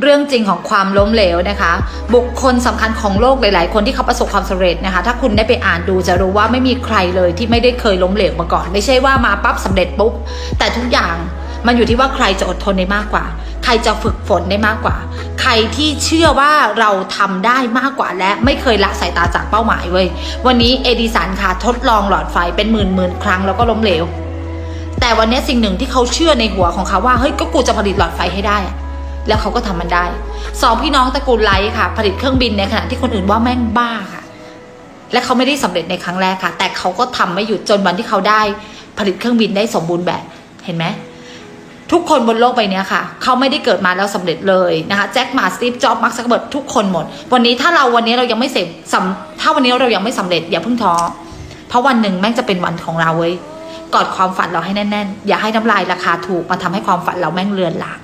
เรื่องจริงของความล้มเหลวนะคะ บุคคลสำคัญของโลกหลาย ๆ คนที่เขาประสบความสำเร็จนะคะ ถ้าคุณได้ไปอ่านดูจะรู้ว่าไม่มีใครเลยที่ไม่ได้เคยล้มเหลวมาก่อน ไม่ใช่ว่ามาปั๊บสำเร็จปุ๊บ แต่ทุกอย่างมันอยู่ที่ว่าใครจะอดทนได้มากกว่า ใครจะฝึกฝนได้มากกว่า ใครที่เชื่อว่าเราทำได้มากกว่าและไม่เคยละสายตาจากเป้าหมายเว้ย วันนี้เอดิสันค่ะทดลองหลอดไฟเป็นหมื่นหมื่นครั้งแล้วก็ล้มเหลว แต่วันนี้สิ่งหนึ่งที่เขาเชื่อในหัวของเขาว่าเฮ้ยก็กูจะผลิตหลอดไฟให้ได้ แล้วเขาก็ทำมันได้สองพี่น้องตระกูลไลท์ค่ะ ผลิตเครื่องบินในขณะที่คนอื่นว่าแม่งบ้าค่ะ และเขาไม่ได้สำเร็จในครั้งแรกค่ะ แต่เขาก็ทำไม่หยุดจนวันที่เขาได้ ผลิตเครื่องบินได้สมบูรณ์แบบเห็นไหมทุกคนบนโลกใบนี้ค่ะ เขาไม่ได้เกิดมาแล้วสำเร็จเลยนะคะแจ็คมาสตีฟจ็อบมักซักเบิร์ดทุกคนหมด วันนี้ถ้าเราวันนี้เรายังไม่เสร็จสำถ้าวันนี้เรายังไม่สำเร็จอย่าเพิ่งท้อเพราะวันหนึ่งแม่งจะเป็นวันของเราเว้ยกอดความฝันเราให้แน่นๆ อย่าให้น้ำลายราคาถูกมาทำให้ความฝันเราแม่งเลือนลาง